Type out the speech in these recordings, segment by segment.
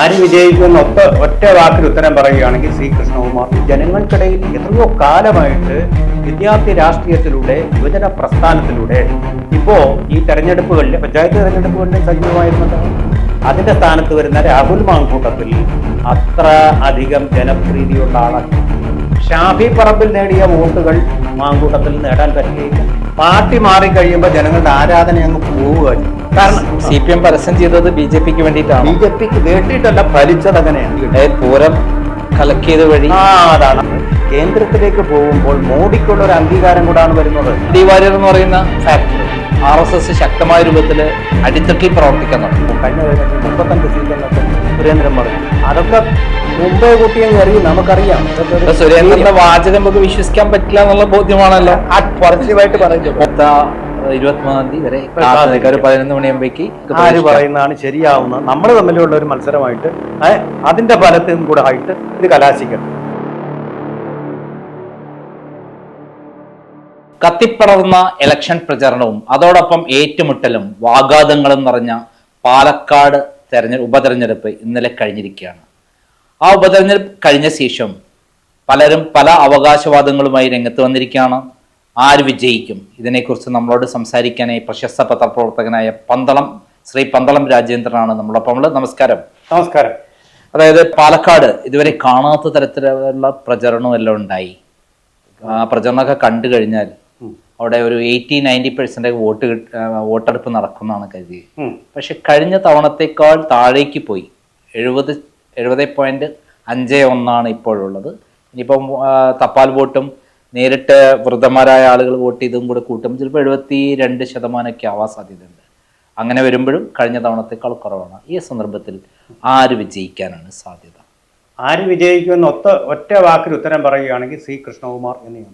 ആര് വിജയിക്കുമെന്ന് ഒറ്റ ഒറ്റ വാക്കിൽ ഉത്തരം പറയുകയാണെങ്കിൽ സി കൃഷ്ണകുമാർ. ജനങ്ങൾക്കിടയിൽ എത്രയോ കാലമായിട്ട് വിദ്യാർത്ഥി രാഷ്ട്രീയത്തിലൂടെ യുവജന പ്രസ്ഥാനത്തിലൂടെ ഇപ്പോ ഈ തെരഞ്ഞെടുപ്പുകളിൽ പഞ്ചായത്ത് തെരഞ്ഞെടുപ്പുകളിൽ സജീവമായിരുന്നത്. അതിന്റെ സ്ഥാനത്ത് വരുന്ന രാഹുൽ മാങ്കൂട്ടത്തിൽ അത്ര അധികം ജനപ്രീതിയുള്ള ആളല്ല ഷാഫി പറമ്പിൽ നേടിയ വോട്ടുകൾ മാങ്കൂട്ടത്തിൽ നേടാൻ പറ്റുകയില്ല. പാർട്ടി മാറി മാറിക്കഴിയുമ്പോൾ ജനങ്ങളുടെ ആരാധന അങ്ങ് പോവുക കാരണം സി പി എം പരസ്യം ചെയ്തത് ബി ജെ പിക്ക് ബി ജെ പിക്ക് വേണ്ടിയിട്ടല്ല ഫലിച്ചത് അങ്ങനെയാണ്. പൂരം കലക്കിയത് വഴി. അതാണ്. കേന്ദ്രത്തിലേക്ക് പോകുമ്പോൾ മോഡിക്കുള്ള ഒരു അംഗീകാരം കൂടാണ് വരുന്നത്. ഡി എന്ന് പറയുന്ന ഫാക്ടർ ആർ എസ് എസ് ശക്തമായ രൂപത്തിൽ അടിത്തട്ടിൽ പ്രവർത്തിക്കുന്നുണ്ട്. കഴിഞ്ഞ മുപ്പത്തഞ്ച് സീറ്റെന്നൊക്കെ സുരേന്ദ്രൻ പറഞ്ഞു. അതൊക്കെ മുമ്പേ അറിയും നമുക്കറിയാം. സുരേന്ദ്രന്റെ വാചകം നമുക്ക് വിശ്വസിക്കാൻ പറ്റില്ല എന്നുള്ള ബോധ്യമാണല്ലോ. പോസിറ്റീവായിട്ട് പറയുന്നത് ഇരുപത്തിമൂന്നാം തീയതി വരെ. ഒരു പതിനൊന്ന് മണിയാകുമ്പോഴേക്ക് ആര് പറയുന്നതാണ് ശരിയാവുന്നത് നമ്മൾ തമ്മിലുള്ള ഒരു മത്സരമായിട്ട് അതിന്റെ അതിന്റെ ഫലത്തിനും കൂടെ ആയിട്ട് ഇത് കലാശിക്കണം. കത്തിപ്പടർന്ന ഇലക്ഷൻ പ്രചരണവും അതോടൊപ്പം ഏറ്റുമുട്ടലും വാഗാതങ്ങളും നിറഞ്ഞ പാലക്കാട് തെരഞ്ഞെടുപ്പ് ഉപതെരഞ്ഞെടുപ്പ് ഇന്നലെ കഴിഞ്ഞിരിക്കുകയാണ്. ആ ഉപതെരഞ്ഞെടുപ്പ് കഴിഞ്ഞ ശേഷം പലരും പല അവകാശവാദങ്ങളുമായി രംഗത്ത് വന്നിരിക്കുകയാണ്. ആര് വിജയിക്കും? ഇതിനെക്കുറിച്ച് നമ്മളോട് സംസാരിക്കാനായി പ്രശസ്ത പത്രപ്രവർത്തകനായ പന്തളം ശ്രീ പന്തളം രാജേന്ദ്രനാണ് നമ്മളൊപ്പം ഉള്ളത്. നമസ്കാരം. നമസ്കാരം. അതായത് പാലക്കാട് ഇതുവരെ കാണാത്ത തരത്തിലുള്ള പ്രചരണവും എല്ലാം ഉണ്ടായി. ആ പ്രചരണമൊക്കെ കണ്ടു കഴിഞ്ഞാൽ. അവിടെ ഒരു എയ്റ്റി നയന്റി പെർസെന്റ് വോട്ട് വോട്ടെടുപ്പ് നടക്കുന്നതാണ് കരുതി. പക്ഷെ കഴിഞ്ഞ തവണത്തേക്കാൾ താഴേക്ക് പോയി. എഴുപത് എഴുപത് പോയിന്റ് അഞ്ച് ഒന്നാണ് ഇപ്പോഴുള്ളത്. ഇനിയിപ്പം തപ്പാൽ തപാൽ വോട്ടും നേരിട്ട് വൃദ്ധന്മാരായ ആളുകൾ വോട്ട് ചെയ്തും കൂടെ കൂട്ടും ചിലപ്പോൾ എഴുപത്തി രണ്ട് ശതമാനമൊക്കെ ആവാൻ സാധ്യതയുണ്ട്. അങ്ങനെ വരുമ്പോഴും കഴിഞ്ഞ തവണത്തേക്കാൾ കുറവാണ്. ഈ സന്ദർഭത്തിൽ ആര് വിജയിക്കാനാണ് സാധ്യത? ആര് വിജയിക്കുമെന്ന് ഒത്ത ഒറ്റ വാക്കിൽ ഉത്തരം പറയുകയാണെങ്കിൽ സി കൃഷ്ണകുമാർ എന്ന് ഞാൻ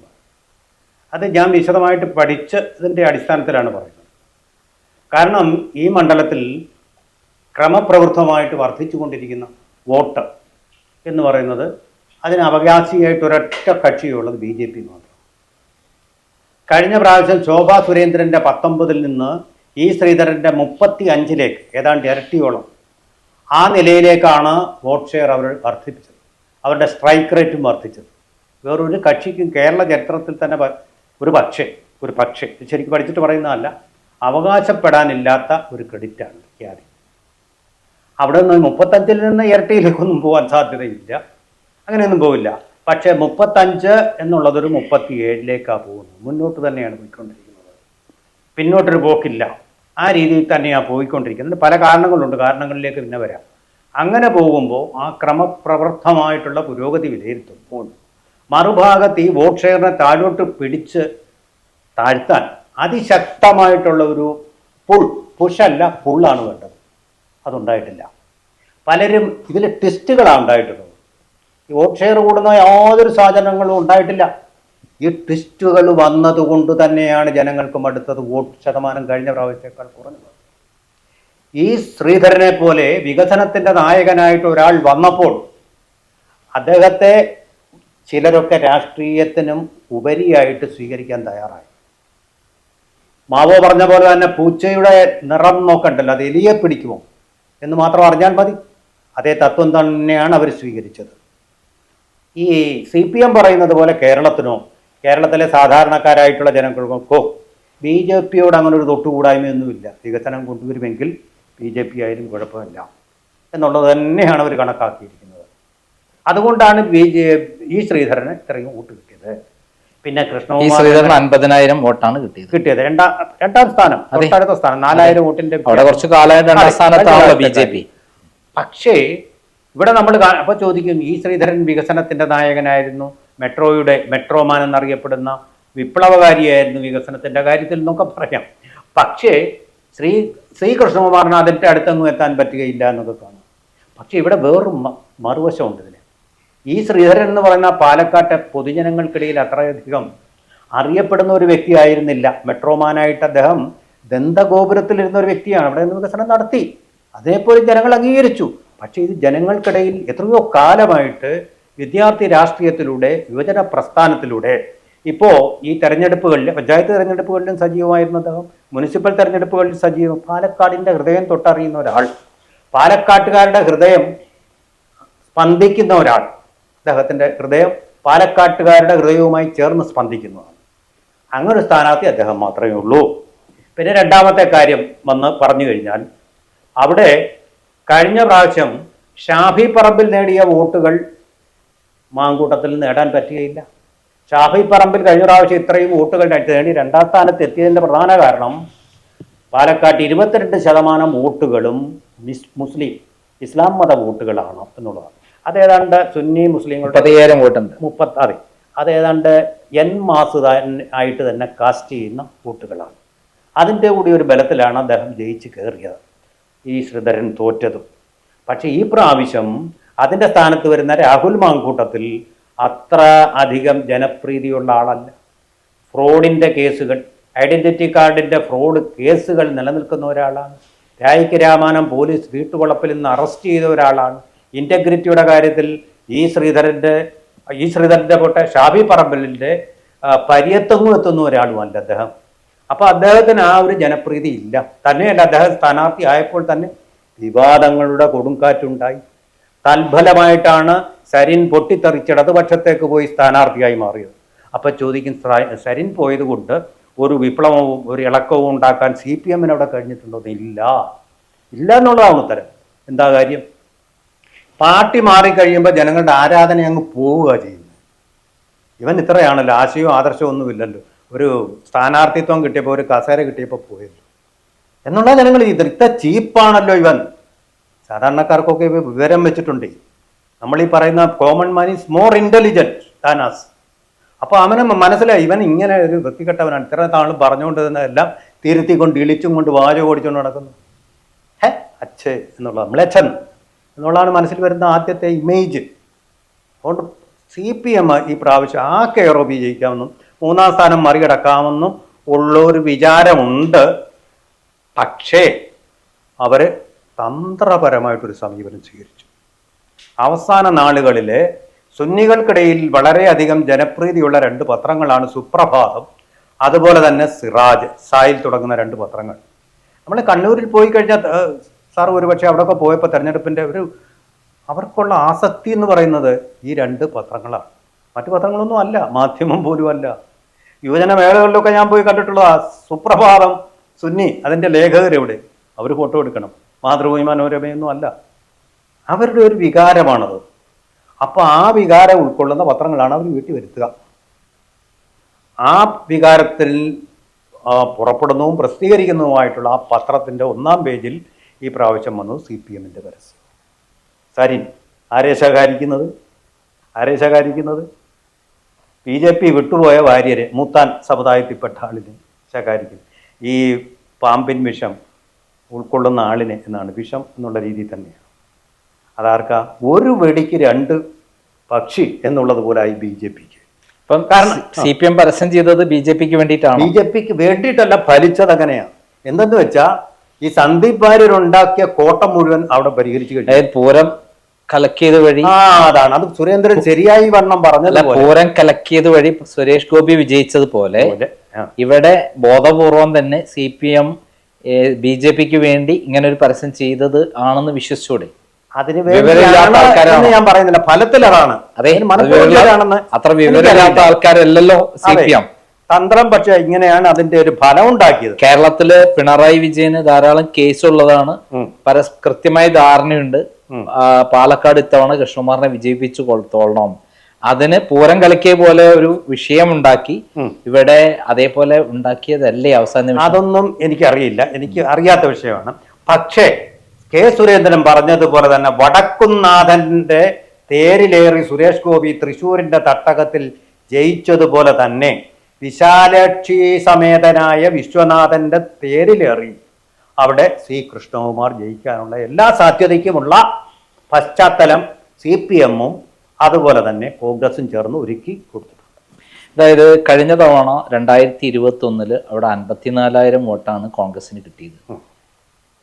അത് ഞാൻ വിശദമായിട്ട് പഠിച്ച് ഇതിന്റെ അടിസ്ഥാനത്തിലാണ് പറയുന്നത്. കാരണം ഈ മണ്ഡലത്തിൽ ക്രമപ്രവൃത്തമായിട്ട് വർദ്ധിച്ചുകൊണ്ടിരിക്കുന്ന വോട്ട് എന്ന് പറയുന്നത് അതിന് അവകാശിയായിട്ട് ഒരൊറ്റ കക്ഷിയുള്ളത് ബി ജെ പി മാത്രം. കഴിഞ്ഞ പ്രാവശ്യം ശോഭാ സുരേന്ദ്രന്റെ പത്തൊമ്പതിൽ നിന്ന് ഈ ശ്രീധരന്റെ മുപ്പത്തി അഞ്ചിലേക്ക് ഏതാണ്ട് ഇരട്ടിയോളം ആ നിലയിലേക്കാണ് വോട്ട് ഷെയർ അവർ വർദ്ധിപ്പിച്ചത്. അവരുടെ സ്ട്രൈക്ക് റേറ്റും വർദ്ധിച്ചത്. വേറൊരു കക്ഷിക്കും കേരള ചരിത്രത്തിൽ തന്നെ ഒരു പക്ഷേ ഒരു പക്ഷേ. ശരിക്കും പഠിച്ചിട്ട് പറയുന്നതല്ല അവകാശപ്പെടാനില്ലാത്ത ഒരു ക്രെഡിറ്റാണ് ഖ്യാതി. അവിടെ നിന്ന് മുപ്പത്തഞ്ചിൽ നിന്ന് ഇരട്ടിയിലേക്കൊന്നും പോകാൻ സാധ്യതയില്ല. അങ്ങനെയൊന്നും പോവില്ല. പക്ഷേ മുപ്പത്തഞ്ച് എന്നുള്ളതൊരു മുപ്പത്തി ഏഴിലേക്കാണ് പോകുന്നത്. മുന്നോട്ട് തന്നെയാണ് പോയിക്കൊണ്ടിരിക്കുന്നത്. പിന്നോട്ടൊരു പോക്കില്ല. ആ രീതിയിൽ തന്നെയാണ് പോയിക്കൊണ്ടിരിക്കുന്നത്. പല കാരണങ്ങളുണ്ട്. കാരണങ്ങളിലേക്ക് പിന്നെ വരാം. അങ്ങനെ പോകുമ്പോൾ ആ ക്രമപ്രവൃത്തമായിട്ടുള്ള പുരോഗതി വിലയിരുത്തുമ്പോൾ മറുഭാഗത്ത് ഈ വോട്ട് ഷെയറിനെ താഴോട്ട് പിടിച്ച് താഴ്ത്താൻ അതിശക്തമായിട്ടുള്ള ഒരു പുൾ പുഷല്ല പുള്ളാണ് വേണ്ടത്. അതുണ്ടായിട്ടില്ല. പലരും ഇതിൽ ട്വിസ്റ്റുകളാണ് ഉണ്ടായിട്ടുള്ളത്. ഈ വോട്ട് ഷെയർ കൂടുന്ന യാതൊരു സാധനങ്ങളും ഉണ്ടായിട്ടില്ല. ഈ ട്വിസ്റ്റുകൾ വന്നതുകൊണ്ട് തന്നെയാണ് ജനങ്ങൾക്കും മടുത്തത് വോട്ട് ശതമാനം കഴിഞ്ഞ പ്രാവശ്യത്തേക്കാൾ കുറഞ്ഞത്. ഈ ശ്രീധരനെ പോലെ വികസനത്തിന്റെ നായകനായിട്ട് ഒരാൾ വന്നപ്പോൾ അദ്ദേഹത്തെ ചിലരൊക്കെ രാഷ്ട്രീയത്തിനും ഉപരിയായിട്ട് സ്വീകരിക്കാൻ തയ്യാറായി. മാവോ പറഞ്ഞ പോലെ തന്നെ പൂച്ചയുടെ നിറം നോക്കണ്ടല്ലോ അത് എലിയെ പിടിക്കുമോ എന്ന് മാത്രം അറിഞ്ഞാൽ മതി. അതേ തത്വം തന്നെയാണ് അവർ സ്വീകരിച്ചത്. ഈ സി പി എം പറയുന്നത് പോലെ കേരളത്തിനോ കേരളത്തിലെ സാധാരണക്കാരായിട്ടുള്ള ജനങ്ങൾക്കോ ബി ജെ പിയോട് അങ്ങനെ ഒരു തൊട്ടുകൂടായ്മയൊന്നുമില്ല. വികസനം കൊണ്ടുവരുമെങ്കിൽ ബി ജെ പി ആയാലും കുഴപ്പമില്ല. എന്നുള്ളത് തന്നെയാണ് അവർ കണക്കാക്കിയിരിക്കുന്നത്. അതുകൊണ്ടാണ് ബി ജെ ഈ ശ്രീധരന് ഇത്രയും വോട്ട് കിട്ടിയത്. പിന്നെ കൃഷ്ണകുമാർ അൻപതിനായിരം വോട്ടാണ് കിട്ടിയത്. കിട്ടിയത്. രണ്ടാം രണ്ടാം സ്ഥാനം അടുത്ത തൊട്ടടുത്ത സ്ഥാനം നാലായിരം വോട്ടിന്റെ അവിടെ കുറച്ച് കാലമായിട്ട് ബി ജെ പി. പക്ഷേ ഇവിടെ നമ്മൾ അപ്പോൾ ചോദിക്കും ഈ ശ്രീധരൻ വികസനത്തിന്റെ നായകനായിരുന്നു മെട്രോയുടെ മെട്രോമാൻ എന്നറിയപ്പെടുന്ന വിപ്ലവകാരിയായിരുന്നു വികസനത്തിന്റെ കാര്യത്തിൽ എന്നൊക്കെ പറയാം. പക്ഷേ ശ്രീ ശ്രീകൃഷ്ണകുമാറിന് അതിന്റെ അടുത്തൊന്നും എത്താൻ പറ്റുകയില്ല എന്നൊക്കെ കാണും. പക്ഷേ ഇവിടെ വേറൊരു മറുവശമുണ്ട്. ഈ ശ്രീധരൻ എന്ന് പറയുന്ന പാലക്കാട്ടെ പൊതുജനങ്ങൾക്കിടയിൽ അത്രയധികം അറിയപ്പെടുന്ന ഒരു വ്യക്തിയായിരുന്നില്ല. മെട്രോമാനായിട്ട് അദ്ദേഹം ദന്തഗോപുരത്തിലിരുന്ന ഒരു വ്യക്തിയാണ്. അവിടെ നിന്ന് വികസനം നടത്തി. അതേപോലെ ജനങ്ങൾ അംഗീകരിച്ചു. പക്ഷേ ഇത് ജനങ്ങൾക്കിടയിൽ എത്രയോ കാലമായിട്ട് വിദ്യാർത്ഥി രാഷ്ട്രീയത്തിലൂടെ യുവജന പ്രസ്ഥാനത്തിലൂടെ ഇപ്പോൾ ഈ തെരഞ്ഞെടുപ്പുകളിൽ പഞ്ചായത്ത് തെരഞ്ഞെടുപ്പുകളിലും സജീവമായിരുന്ന അദ്ദേഹം. മുനിസിപ്പൽ തെരഞ്ഞെടുപ്പുകളിൽ സജീവം. പാലക്കാടിന്റെ ഹൃദയം തൊട്ടറിയുന്ന ഒരാൾ. പാലക്കാട്ടുകാരുടെ ഹൃദയം സ്പന്ദിക്കുന്ന ഒരാൾ. അദ്ദേഹത്തിന്റെ ഹൃദയം പാലക്കാട്ടുകാരുടെ ഹൃദയവുമായി ചേർന്ന് സ്പന്ദിക്കുന്നതാണ്. അങ്ങനെ ഒരു സ്ഥാനാർത്ഥി അദ്ദേഹം മാത്രമേ ഉള്ളൂ. പിന്നെ രണ്ടാമത്തെ കാര്യം വന്ന് പറഞ്ഞു കഴിഞ്ഞാൽ അവിടെ കഴിഞ്ഞ പ്രാവശ്യം ഷാഫി പറമ്പിൽ നേടിയ വോട്ടുകൾ മാങ്കൂട്ടത്തിൽ നേടാൻ പറ്റുകയില്ല. ഷാഫി പറമ്പിൽ കഴിഞ്ഞ പ്രാവശ്യം ഇത്രയും വോട്ടുകൾ നേടി രണ്ടാം സ്ഥാനത്ത് എത്തിയതിന്റെ പ്രധാന കാരണം പാലക്കാട്ട് ഇരുപത്തിരണ്ട് ശതമാനം വോട്ടുകളും മിസ് മുസ്ലിം ഇസ്ലാം മത വോട്ടുകളാണ് എന്നുള്ളതാണ്. അതേതാണ്ട് സുന്നി മുസ്ലിങ്ങളുടെ മുപ്പത്തയ്യായിരം വോട്ടുണ്ട്. മുപ്പത്തി അതെ. അത് ഏതാണ്ട് എൻ മാസ് തന്നെ ആയിട്ട് തന്നെ കാസ്റ്റ് ചെയ്യുന്ന വോട്ടുകളാണ്. അതിന്റെ കൂടി ഒരു ബലത്തിലാണ് അദ്ദേഹം ജയിച്ച് കയറിയത്. ഈ ശ്രീധരൻ തോറ്റതും. പക്ഷേ ഈ പ്രാവശ്യം അതിന്റെ സ്ഥാനത്ത് വരുന്ന രാഹുൽ മാങ്കൂട്ടത്തിൽ അത്ര അധികം ജനപ്രീതിയുള്ള ആളല്ല. ഫ്രോഡിന്റെ കേസുകൾ ഐഡന്റിറ്റി കാർഡിന്റെ ഫ്രോഡ് കേസുകൾ നിലനിൽക്കുന്ന ഒരാളാണ്. രായിക്ക് രാമാനം പോലീസ് വീട്ടുവളപ്പിൽ നിന്ന് അറസ്റ്റ് ചെയ്ത ഒരാളാണ്. ഇന്റഗ്രിറ്റിയുടെ കാര്യത്തിൽ ഈ ശ്രീധരന്റെ ഈ ശ്രീധരന്റെ കൂട്ടെ ഷാബി പറമ്പലിന്റെ പര്യത്തവും എത്തുന്ന ഒരാളുമല്ല അദ്ദേഹം. അപ്പോൾ അദ്ദേഹത്തിന് ആ ഒരു ജനപ്രീതി ഇല്ല. തന്നെയല്ല അദ്ദേഹം സ്ഥാനാർത്ഥി ആയപ്പോൾ തന്നെ വിവാദങ്ങളുടെ കൊടുങ്കാറ്റുണ്ടായി. തൽഫലമായിട്ടാണ് സരിൻ പൊട്ടിത്തെറിച്ച് ഇടതുപക്ഷത്തേക്ക് പോയി സ്ഥാനാർത്ഥിയായി മാറിയത്. അപ്പോൾ ചോദിക്കും സരിൻ പോയത് കൊണ്ട് ഒരു വിപ്ലവവും ഒരു ഇളക്കവും ഉണ്ടാക്കാൻ സി പി എമ്മിനവിടെ കഴിഞ്ഞിട്ടുണ്ടോ? ഇല്ല. ഇല്ല എന്നുള്ളതാണ് ഉത്തരം. എന്താ കാര്യം? പാർട്ടി മാറിക്കഴിയുമ്പോൾ ജനങ്ങളുടെ ആരാധന അങ്ങ് പോവുക ചെയ്യുന്നത്. ഇവൻ ഇത്രയാണല്ലോ ആശയവും ആദർശവും ഒന്നുമില്ലല്ലോ ഒരു സ്ഥാനാർത്ഥിത്വം കിട്ടിയപ്പോൾ ഒരു കസേര കിട്ടിയപ്പോൾ പോയല്ലോ. എന്നുള്ള ജനങ്ങൾ ഇത് ഇത്ര ചീപ്പാണല്ലോ ഇവൻ. സാധാരണക്കാർക്കൊക്കെ ഇവ വിവരം വെച്ചിട്ടുണ്ട്. നമ്മൾ ഈ പറയുന്ന common man is more intelligent than us അപ്പോൾ അവന് മനസ്സിലായി ഇവൻ ഇങ്ങനെ ഒരു വൃത്തികെട്ടവനാണ് ഇത്ര നാളും പറഞ്ഞുകൊണ്ട് തന്നെ എല്ലാം തിരുത്തിക്കൊണ്ട് ഇളിച്ചും കൊണ്ട് വാചകം ഓടിച്ചുകൊണ്ട് നടക്കുന്നു. ഹേ അച്ഛേ എന്നുള്ള മ്ലേച്ഛൻ എന്നുള്ളതാണ് മനസ്സിൽ വരുന്ന ആദ്യത്തെ ഇമേജ്. അതുകൊണ്ട് സി പി എം ഈ പ്രാവശ്യം ആ കെയറോ വിജയിക്കാമെന്നും ജയിക്കാമെന്നും മൂന്നാം സ്ഥാനം മറികടക്കാമെന്നും ഉള്ളൊരു വിചാരമുണ്ട്. പക്ഷേ അവർ തന്ത്രപരമായിട്ടൊരു സമീപനം സ്വീകരിച്ചു. അവസാന നാളുകളിലെ സുന്നികൾക്കിടയിൽ വളരെയധികം ജനപ്രീതിയുള്ള രണ്ട് പത്രങ്ങളാണ് സുപ്രഭാതം. അതുപോലെ തന്നെ സിറാജ് സായിൽ തുടങ്ങുന്ന രണ്ട് പത്രങ്ങൾ. നമ്മൾ കണ്ണൂരിൽ പോയി കഴിഞ്ഞാൽ സാർ ഒരുപക്ഷെ അവിടെയൊക്കെ പോയപ്പോൾ തെരഞ്ഞെടുപ്പിന്റെ ഒരു അവർക്കുള്ള ആസക്തി എന്ന് പറയുന്നത് ഈ രണ്ട് പത്രങ്ങളാണ് മറ്റു പത്രങ്ങളൊന്നും അല്ല മാധ്യമം പോലും അല്ല. യുവജന മേളകളിലൊക്കെ ഞാൻ പോയി കണ്ടിട്ടുള്ളതാ സുപ്രഭാതം സുന്നി അതിന്റെ ലേഖകരെവിടെ അവർ ഫോട്ടോ എടുക്കണം. മാതൃഭൂമി മനോരമയൊന്നും അല്ല. അവരുടെ ഒരു വികാരമാണത്. അപ്പോൾ ആ വികാരം ഉൾക്കൊള്ളുന്ന പത്രങ്ങളാണ് അവർ വീട്ടിൽ വരുത്തുക. ആ വികാരത്തിൽ പുറപ്പെടുന്നതും പ്രസിദ്ധീകരിക്കുന്നതുമായിട്ടുള്ള ആ പത്രത്തിന്റെ ഒന്നാം പേജിൽ ഈ പ്രാവശ്യം വന്നത് സി പി എമ്മിന്റെ പരസ്യം. സരിൻ ആരെ ശകാരിക്കുന്നത്? ആരെ ശകാരിക്കുന്നത്? ബി ജെ പി വിട്ടുപോയ വാര്യരെ മൂത്താൻ സമുദായത്തിൽപ്പെട്ട ആളിനെ ശകാരിക്കും. ഈ പാമ്പിൻ വിഷം ഉൾക്കൊള്ളുന്ന ആളിനെ എന്നാണ് വിഷം എന്നുള്ള രീതിയിൽ തന്നെയാണ്. അതാർക്കാ? ഒരു വെടിക്ക് രണ്ട് പക്ഷി എന്നുള്ളത് പോലായി ബി ജെ പിക്ക്. ഇപ്പം കാരണം- സി പി എം പരസ്യം ചെയ്തത് ബി ജെ പിക്ക് വേണ്ടിയിട്ടാണ്? ബി ജെ പിക്ക് വേണ്ടിയിട്ടല്ല ഫലിച്ചത് അങ്ങനെയാണ്. എന്തെന്ന് വെച്ചാൽ ഈ സന്ദീപ് വാര്യർ ഉണ്ടാക്കിയ കോട്ടം മുഴുവൻ അവിടെ പരിഹരിച്ചു കഴിഞ്ഞു. പൂരം കലക്കിയത് വഴി ആ അതാണ്. അത് സുരേന്ദ്രൻ ശരിയായി വണ്ണം പറഞ്ഞത് പൂരം കലക്കിയത് വഴി സുരേഷ് ഗോപി വിജയിച്ചത് പോലെ, ഇവിടെ ബോധപൂർവം തന്നെ C P M B J പിക്ക് വേണ്ടി ഇങ്ങനെ ഒരു പരസ്യം ചെയ്തത് ആണെന്ന് വിശ്വസിച്ചൂടെ? അതിന്? ഞാൻ പറയുന്നില്ല. ഫലത്തിൽ അതാണ് അതെ അത്ര വിവരമില്ലാത്ത. ആൾക്കാരല്ലല്ലോ സി പി എം. തന്ത്രം പക്ഷെ ഇങ്ങനെയാണ് അതിന്റെ ഒരു ഫലം ഉണ്ടാക്കിയത്. കേരളത്തിൽ പിണറായി വിജയന് ധാരാളം കേസുള്ളതാണ്. ഉള്ളതാണ് പരസ് കൃത്യമായ ധാരണയുണ്ട്. പാലക്കാട് ഇത്തവണ കൃഷ്ണകുമാറിനെ വിജയിപ്പിച്ചു കൊള്ളത്തോളണം അതിന് പൂരം കളിക്കിയ പോലെ ഒരു വിഷയം ഉണ്ടാക്കി ഇവിടെ അതേപോലെ ഉണ്ടാക്കിയതല്ലേ അവസാനം അതൊന്നും എനിക്കറിയില്ല. എനിക്ക് അറിയാത്ത വിഷയമാണ്. പക്ഷേ കെ സുരേന്ദ്രൻ പറഞ്ഞതുപോലെ തന്നെ വടക്കുംനാഥന്റെ തേരിലേറി സുരേഷ് ഗോപി തൃശൂരിന്റെ തട്ടകത്തിൽ ജയിച്ചതുപോലെ തന്നെ വിശാലക്ഷി സമേതനായ വിശ്വനാഥന്റെ തേരിലേറി അവിടെ സി കൃഷ്ണകുമാർ ജയിക്കാനുള്ള എല്ലാ സാധ്യതയ്ക്കുമുള്ള പശ്ചാത്തലം സി പി എമ്മും അതുപോലെ തന്നെ കോൺഗ്രസും ചേർന്ന് ഒരുക്കി കൊടുത്തിട്ടുണ്ട്. അതായത് കഴിഞ്ഞ തവണ രണ്ടായിരത്തി ഇരുപത്തി ഒന്നിൽ അവിടെ അൻപത്തിനാലായിരം വോട്ടാണ് കോൺഗ്രസിന് കിട്ടിയത്.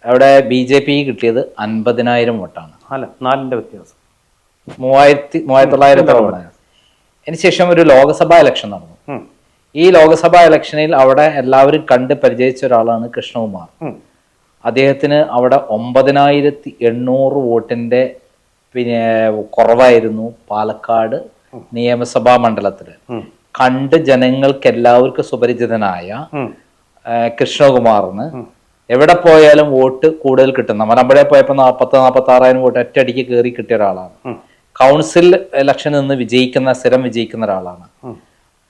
അവിടെ ബി ജെ പി കിട്ടിയത് അൻപതിനായിരം വോട്ടാണ്. അല്ല നാലിന്റെ വ്യത്യാസം. മൂവായിരത്തി മൂവായിരത്തി തൊള്ളായിരത്തി അതിനുശേഷം ഒരു ലോക്സഭാ ഇലക്ഷൻ നടന്നു. ഈ ലോക്സഭാ ഇലക്ഷനിൽ അവിടെ എല്ലാവരും കണ്ട് പരിചയിച്ച ഒരാളാണ് കൃഷ്ണകുമാർ. അദ്ദേഹത്തിന് അവിടെ ഒമ്പതിനായിരത്തി എണ്ണൂറ് വോട്ടിന്റെ പിന്നെ കുറവായിരുന്നു പാലക്കാട് നിയമസഭാ മണ്ഡലത്തിൽ. കണ്ട് ജനങ്ങൾക്ക് എല്ലാവർക്കും സുപരിചിതനായ. കൃഷ്ണകുമാറിന് എവിടെ പോയാലും വോട്ട് കൂടുതൽ കിട്ടും. നമ്മുടെ പോയപ്പോൾ നാൽപ്പത്തി നാൽപ്പത്തി ആറായിരം വോട്ട് ഒറ്റയടിക്ക് കയറി കിട്ടിയ ഒരാളാണ്. കൗൺസിൽ ഇലക്ഷനിൽ നിന്ന് വിജയിക്കുന്ന സ്ഥിരം വിജയിക്കുന്ന ഒരാളാണ്.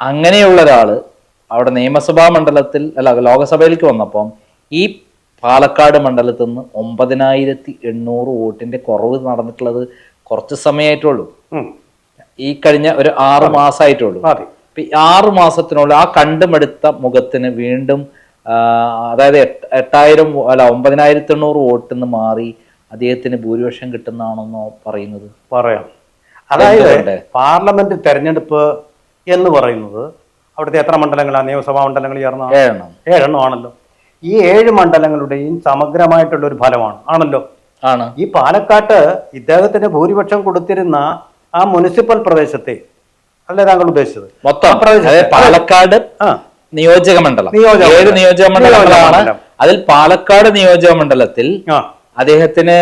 അങ്ങനെയുള്ള ഒരാൾ അവിടെ നിയമസഭാ മണ്ഡലത്തിൽ അല്ല ലോകസഭയിലേക്ക് വന്നപ്പം ഈ പാലക്കാട് മണ്ഡലത്തിൽ നിന്ന് ഒമ്പതിനായിരത്തി എണ്ണൂറ് വോട്ടിന്റെ കുറവ് നടന്നിട്ടുള്ളത് കുറച്ച് സമയമായിട്ടുള്ളൂ. ഈ കഴിഞ്ഞ ഒരു ആറ് മാസമായിട്ടുള്ളൂ ആറു ഇപ്പൊ ഈ ആറ് മാസത്തിനുള്ളിൽ ആ കണ്ടുമെടുത്ത മുഖത്തിന് വീണ്ടും അതായത് എട്ട്- എട്ടായിരം അല്ല ഒമ്പതിനായിരത്തി എണ്ണൂറ് വോട്ടിന്ന് മാറി അദ്ദേഹത്തിന് ഭൂരിപക്ഷം കിട്ടുന്നതാണെന്നോ പറയുന്നത്? പറയാം. അതായത് പാർലമെന്റ് തെരഞ്ഞെടുപ്പ് എന്ന് പറയുന്നത് അവിടുത്തെ എത്ര മണ്ഡലങ്ങളാണ് നിയമസഭാ മണ്ഡലങ്ങൾ ചേർന്ന ഏഴെണ്ണം. ഏഴെണ്ണം ആണല്ലോ. ഈ ഏഴ് മണ്ഡലങ്ങളുടെയും സമഗ്രമായിട്ടുള്ള ഒരു ഫലമാണ്. ആണല്ലോ? ആണ്. ഈ പാലക്കാട്ട് ഇദ്ദേഹത്തിന് ഭൂരിപക്ഷം കൊടുത്തിരുന്ന ആ മുനിസിപ്പൽ പ്രദേശത്തെ അല്ലേ താങ്കൾ ഉദ്ദേശിച്ചത്? മൊത്തം. പ്രദേശം പാലക്കാട് ആ. നിയോജക മണ്ഡലം. നിയോജക ഏഴ്. നിയോജക മണ്ഡലങ്ങളാണ്. അതിൽ പാലക്കാട് നിയോജക മണ്ഡലത്തിൽ ആ. അദ്ദേഹത്തിന്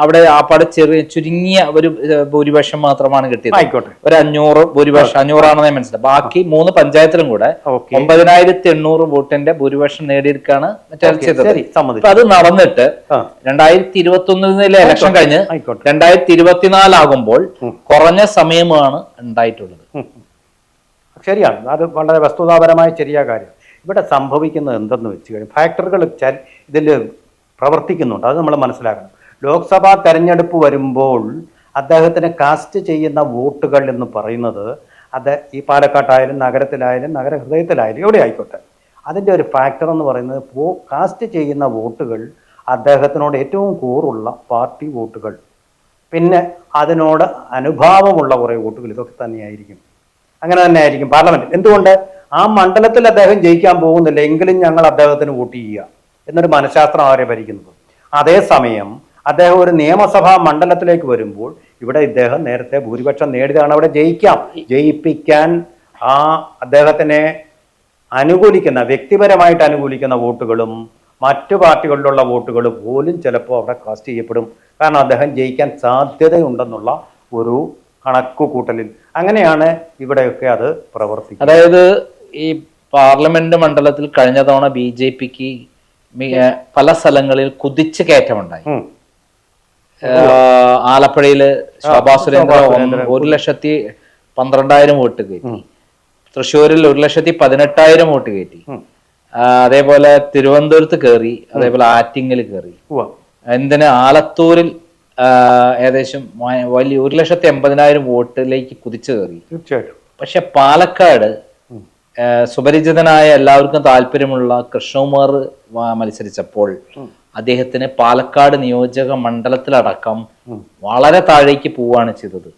അവിടെ ആ, ആപ്പാട് ചെറിയ ചുരുങ്ങിയ ഒരു ഭൂരിപക്ഷം മാത്രമാണ് കിട്ടിയത്. ആയിക്കോട്ടെ. ഒരു അഞ്ഞൂറ് ഭൂരിപക്ഷം അഞ്ഞൂറാണെന്ന് മനസ്സിലായി ബാക്കി മൂന്ന് പഞ്ചായത്തിലും കൂടെ ഒമ്പതിനായിരത്തി എണ്ണൂറ് വോട്ടിന്റെ ഭൂരിപക്ഷം നേടിയെടുക്കാണ് ചെയ്തത് അത് നടന്നിട്ട് രണ്ടായിരത്തി ഇരുപത്തി ഒന്നിലെ ഇലക്ഷൻ കഴിഞ്ഞ് രണ്ടായിരത്തി ഇരുപത്തിനാലാകുമ്പോൾ ആകുമ്പോൾ കുറഞ്ഞ സമയമാണ് ഉണ്ടായിട്ടുള്ളത്. ശരിയാണ്. അത് വളരെ വസ്തുതാപരമായ ചെറിയ കാര്യം. ഇവിടെ സംഭവിക്കുന്നത് എന്തെന്ന് വെച്ച് കഴിഞ്ഞാൽ ഫാക്ടറുകൾ ഇതിൽ പ്രവർത്തിക്കുന്നുണ്ട്. അത് നമ്മൾ മനസ്സിലാക്കണം. ലോക്സഭാ തെരഞ്ഞെടുപ്പ് വരുമ്പോൾ അദ്ദേഹത്തിന് കാസ്റ്റ് ചെയ്യുന്ന വോട്ടുകൾ എന്ന് പറയുന്നത് അത് ഈ പാലക്കാട്ടായാലും നഗരത്തിലായാലും നഗരഹൃദയത്തിലായാലും എവിടെ ആയിക്കോട്ടെ. അതിന്റെ ഒരു ഫാക്ടർ എന്ന് പറയുന്നത് പോ കാസ്റ്റ് ചെയ്യുന്ന വോട്ടുകൾ അദ്ദേഹത്തിനോട് ഏറ്റവും കൂറുള്ള പാർട്ടി വോട്ടുകൾ. പിന്നെ അതിനോട് അനുഭാവമുള്ള കുറേ വോട്ടുകൾ ഇതൊക്കെ തന്നെയായിരിക്കും. അങ്ങനെ തന്നെ ആയിരിക്കും പാർലമെന്റ് എന്തുകൊണ്ട്? ആ മണ്ഡലത്തിൽ അദ്ദേഹം ജയിക്കാൻ പോകുന്നില്ല എങ്കിലും ഞങ്ങൾ അദ്ദേഹത്തിന് വോട്ട് ചെയ്യുക. എന്നൊരു മനഃശാസ്ത്രം അവരെ ഭരിക്കുന്നത്. അതേസമയം അദ്ദേഹം ഒരു നിയമസഭാ മണ്ഡലത്തിലേക്ക് വരുമ്പോൾ ഇവിടെ ഇദ്ദേഹം നേരത്തെ ഭൂരിപക്ഷം നേടിയതാണ്. അവിടെ ജയിക്കാം. ജയിപ്പിക്കാൻ ആ അദ്ദേഹത്തിനെ അനുകൂലിക്കുന്ന വ്യക്തിപരമായിട്ട് അനുകൂലിക്കുന്ന വോട്ടുകളും മറ്റു പാർട്ടികളിലുള്ള വോട്ടുകൾ പോലും ചിലപ്പോൾ അവിടെ കാസ്റ്റ് ചെയ്യപ്പെടും. കാരണം അദ്ദേഹം ജയിക്കാൻ സാധ്യതയുണ്ടെന്നുള്ള ഒരു കണക്കുകൂട്ടലിൽ. അങ്ങനെയാണ് ഇവിടെയൊക്കെ അത് പ്രവർത്തിക്കുന്നത്. അതായത് ഈ പാർലമെന്റ് മണ്ഡലത്തിൽ കഴിഞ്ഞ തവണ ബി ജെ പിക്ക് പല സ്ഥലങ്ങളിൽ കുതിച്ചു കയറ്റമുണ്ടായി. ആലപ്പുഴയിൽ ശോഭാ സുരേന്ദ്ര. ഒരു ലക്ഷത്തി പന്ത്രണ്ടായിരം വോട്ട് കയറ്റി. തൃശ്ശൂരിൽ ഒരു ലക്ഷത്തി പതിനെട്ടായിരം വോട്ട് കയറ്റി. അതേപോലെ തിരുവനന്തപുരത്ത് കയറി അതേപോലെ ആറ്റിങ്ങൽ കയറി. എന്തിന് ആലത്തൂരിൽ ഏകദേശം വലിയ ഒരു ലക്ഷത്തി എൺപതിനായിരം വോട്ടിലേക്ക് കുതിച്ചു കയറി. തീർച്ചയായിട്ടും. പക്ഷെ പാലക്കാട് സുപരിചിതനായ എല്ലാവർക്കും താല്പര്യമുള്ള കൃഷ്ണകുമാർ മത്സരിച്ചപ്പോൾ അദ്ദേഹത്തിന് പാലക്കാട് നിയോജക മണ്ഡലത്തിലടക്കം വളരെ താഴേക്ക് പോവാണ് ചെയ്തത്.